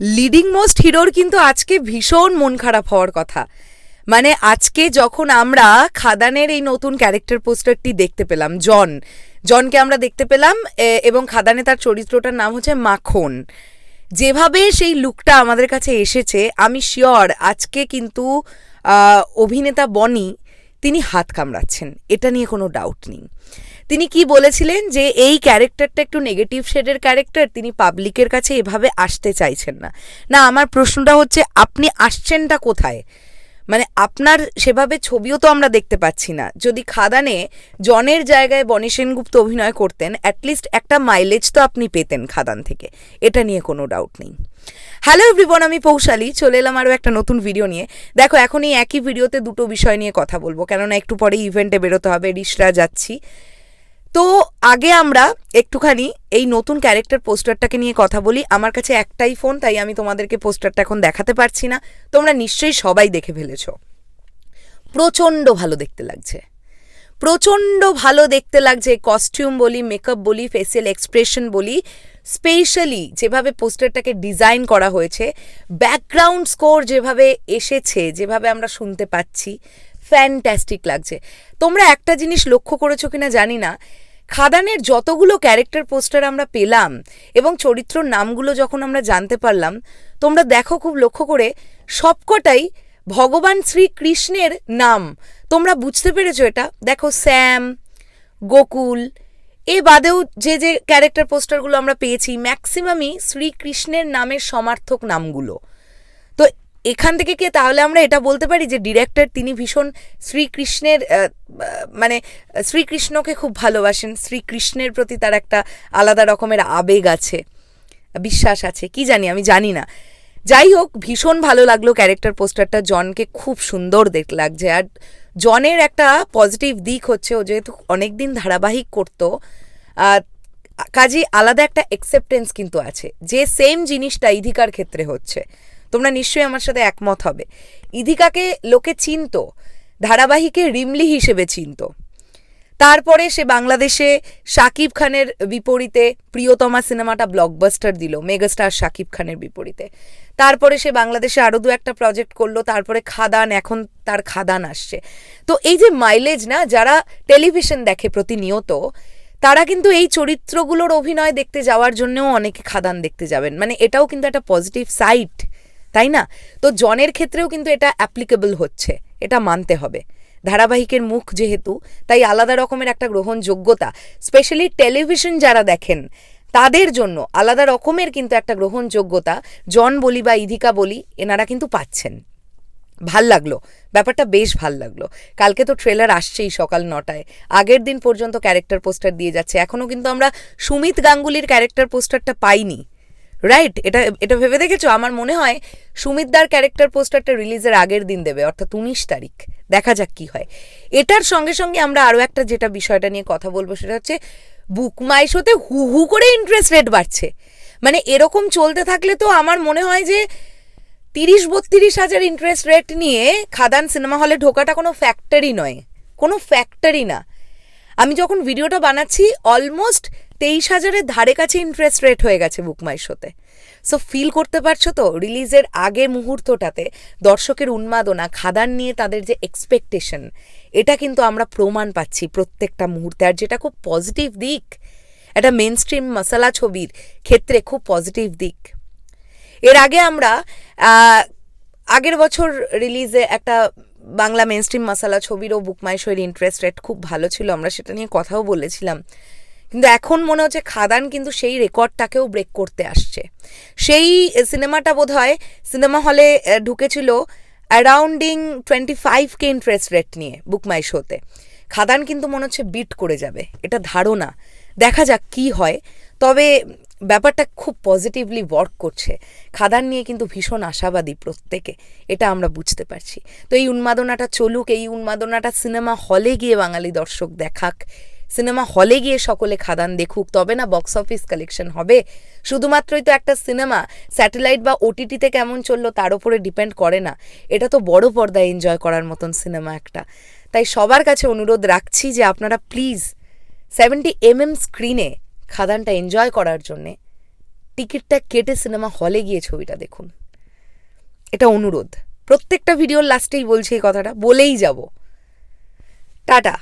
Leading most হিরোর কিন্তু আজকে ভীষণ মন খারাপ হওয়ার কথা। মানে আজকে যখন আমরা খাদানের এই নতুন ক্যারেক্টার পোস্টারটি দেখতে পেলাম, জন। জনকে আমরা দেখতে পেলাম এবং খাদানে তার চরিত্রটার নাম হচ্ছে মাখন। যেভাবে সেই লুকটা আমাদের কাছে এসেছে, আমি শিওর আজকে কিন্তু অভিনেতা বনি তিনি হাত কামড়াচ্ছেন, এটা নিয়ে কোনো ডাউট নেই। তিনি কি বলেছিলেন যে এই ক্যারেক্টারটা একটু নেগেটিভ শেডের ক্যারেক্টার তিনি পাবলিকের কাছে এভাবে আসতে চাইছেন না। না, আমার প্রশ্নটা হচ্ছে, আপনি আসছেনটা কোথায়? মানে আপনার সেভাবে ছবিও তো আমরা দেখতে পাচ্ছি না। যদি খাদানে জনের জায়গায় বনি সেনগুপ্ত অভিনয় করতেন অ্যাটলিস্ট একটা মাইলেজ তো আপনি পেতেন খাদান থেকে। এটা নিয়ে কোনো ডাউট নেই। হ্যালো এভরিবন আমি পৌশালী। চলে এলাম আরও একটা নতুন ভিডিও নিয়ে। দেখো, এখন এই একই ভিডিওতে দুটো বিষয় নিয়ে কথা বলব। কেননা একটু পরে ইভেন্টে বেরোতে হবে, রিসরা যাচ্ছি। তো আগে আমরা একটুখানি এই নতুন ক্যারেক্টার পোস্টারটাকে নিয়ে কথা বলি। আমার কাছে একটাই ফোন তাই আমি তোমাদেরকে পোস্টারটা এখন দেখাতে পারছি না। তোমরা নিশ্চয়ই সবাই দেখে ফেলেছ। প্রচণ্ড ভালো দেখতে লাগছে। প্রচণ্ড ভালো দেখতে লাগছে। কস্টিউম বলি মেকআপ বলি ফেসিয়াল এক্সপ্রেশন বলি স্পেশালি যেভাবে পোস্টারটাকে ডিজাইন করা হয়েছে ব্যাকগ্রাউন্ড স্কোর যেভাবে এসেছে, যেভাবে আমরা শুনতে পাচ্ছি ফ্যান্টাস্টিক লাগছে। তোমরা একটা জিনিস লক্ষ্য করেছ কিনা জানি না খাদানের যতগুলো ক্যারেক্টার পোস্টার আমরা পেলাম এবং চরিত্রর নামগুলো যখন আমরা জানতে পারলাম, তোমরা দেখো খুব লক্ষ্য করে সবকটাই ভগবান শ্রীকৃষ্ণের নাম। তোমরা বুঝতে পেরেছ এটা? দেখো শ্যাম গোকুল, এ বাদেও যে যে ক্যারেক্টার পোস্টারগুলো আমরা পেয়েছি, ম্যাক্সিমামই শ্রীকৃষ্ণের নামের সমার্থক নামগুলো। এখান থেকে কে তাহলে আমরা এটা বলতে পারি যে ডিরেক্টর তিনি ভীষণ শ্রীকৃষ্ণের মানে শ্রীকৃষ্ণকে খুব ভালোবাসেন, শ্রীকৃষ্ণের প্রতি তার একটা আলাদা রকমের আবেগ আছে, বিশ্বাস আছে, কি জানি আমি জানি না। যাই হোক, ভীষণ ভালো লাগল ক্যারেক্টার পোস্টারটা জনকে খুব সুন্দর দেখ, লাগছে। আর জনের একটা পজিটিভ দিক হচ্ছে, ও যেহেতু অনেকদিন ধারাবাহিক করতো কাজেই আলাদা একটা অ্যাকসেপ্টেন্স কিন্তু আছে, যে সেম জিনিসটা ইধিকার ক্ষেত্রে হচ্ছে। তোমরা নিশ্চয়ই আমার সাথে একমত হবে। ইধিকাকে লোকে চিনত, ধারাবাহিকে রিমলি হিসেবে চিনত। তারপরে সে বাংলাদেশে শাকিব খানের বিপরীতে প্রিয়তমা সিনেমাটা ব্লকবাস্টার দিল মেগাস্টার শাকিব খানের বিপরীতে। তারপরে সে বাংলাদেশে আরও দু একটা প্রজেক্ট করল, তারপরে খাদান, এখন তার খাদান আসছে। তো এই যে মাইলেজ না, যারা টেলিভিশন দেখে প্রতিনিয়ত, তারা কিন্তু এই চরিত্রগুলোর অভিনয় দেখতে যাওয়ার জন্যও অনেকে খাদান দেখতে যাবেন। মানে এটাও কিন্তু একটা পজিটিভ সাইট তাই না? তো জনের ক্ষেত্রেও কিন্তু এটা অ্যাপ্লিকেবল হচ্ছে, এটা মানতে হবে। ধারাবাহিকের মুখ যেহেতু, তাই আলাদা রকমের একটা গ্রহণযোগ্যতা স্পেশালি টেলিভিশন যারা দেখেন, তাদের জন্য আলাদা রকমের কিন্তু একটা গ্রহণযোগ্যতা জন বলি বা ইধিকা বলি, এনারা কিন্তু পাচ্ছেন। ভালো লাগল, ব্যাপারটা বেশ ভালো লাগল। কালকে তো ট্রেলার আসছেই সকাল নটায়, আগের দিন পর্যন্ত ক্যারেক্টার পোস্টার দিয়ে যাচ্ছে এখনও কিন্তু আমরা সুমিত গাঙ্গুলির ক্যারেক্টার পোস্টারটা পাইনি। রাইট এটা এটা ভেবে দেখেছ? আমার মনে হয় সুমিতদার ক্যারেক্টার পোস্টারটা রিলিজের আগের দিন দেবে, অর্থাৎ উনিশ তারিখ। দেখা যাক কি হয়। এটার সঙ্গে সঙ্গে আমরা আরও একটা যেটা বিষয়টা নিয়ে কথা বলব, সেটা হচ্ছে বুক মাই শোতে হু হু করে ইন্টারেস্ট রেট বাড়ছে। মানে এরকম চলতে থাকলে তো আমার মনে হয় যে তিরিশ, বত্রিশ হাজার ইন্টারেস্ট রেট নিয়ে খাদান সিনেমা হলে ঢোকাটা কোনো ফ্যাক্টরি নয়। কোনো ফ্যাক্টরি না। আমি যখন ভিডিওটা বানাচ্ছি অলমোস্ট তেইশ হাজারের ধারে কাছে ইন্টারেস্ট রেট হয়ে গেছে বুকমাই শোতে। সো ফিল করতে পারছ তো? রিলিজের আগে মুহূর্তটাতে দর্শকের উন্মাদনা, খাদান নিয়ে তাদের যে এক্সপেকটেশন এটা কিন্তু আমরা প্রমাণ পাচ্ছি প্রত্যেকটা মুহূর্তে। আর যেটা খুব পজিটিভ দিক, একটা মেন স্ট্রিম মশালা ছবির ক্ষেত্রে খুব পজিটিভ দিক। এর আগে আমরা আগের বছর রিলিজে একটা বাংলা মেন স্ট্রিম মশালা ছবিরও বুকমাই শোয়ের ইন্টারেস্ট রেট খুব ভালো ছিল। আমরা সেটা নিয়ে কথাও বলেছিলাম। কিন্তু এখন মনে হচ্ছে খাদান কিন্তু সেই রেকর্ডটাকেও ব্রেক করতে আসছে। সেই সিনেমাটা বোধ হয় সিনেমা হলে ঢুকেছিল অ্যারাউন্ডিং twenty five K interest rate নিয়ে বুকমাই শোতে খাদান কিন্তু মনে হচ্ছে বিট করে যাবে, এটা ধারণা। দেখা যাক কি হয়। তবে ব্যাপারটা খুব পজিটিভলি ওয়ার্ক করছে। খাদান নিয়ে কিন্তু ভীষণ আশাবাদী প্রত্যেকে, এটা আমরা বুঝতে পারছি। তো এই উন্মাদনাটা চলুক, এই উন্মাদনাটা সিনেমা হলে গিয়ে বাঙালি দর্শক দেখাক সিনেমা হলে গিয়ে সকলে খাদান দেখুক, তবে না বক্স অফিস কালেকশন হবে। শুধুমাত্রই তো একটা সিনেমা স্যাটেলাইট বা ওটিটিতে কেমন চলল তার উপরে ডিপেন্ড করে না। এটা তো বড় পর্দায় এনজয় করার মতন সিনেমা একটা। তাই সবার কাছে অনুরোধ রাখছি যে আপনারা প্লিজ সেভেন্টি এম এম স্ক্রিনে খাদানটা এনজয় করার জন্যে টিকিটটা কেটে সিনেমা হলে গিয়ে ছবিটা দেখুন। এটা অনুরোধ। প্রত্যেকটা ভিডিওর লাস্টেই বলছি এই কথাটা, বলেই যাব। টাটা।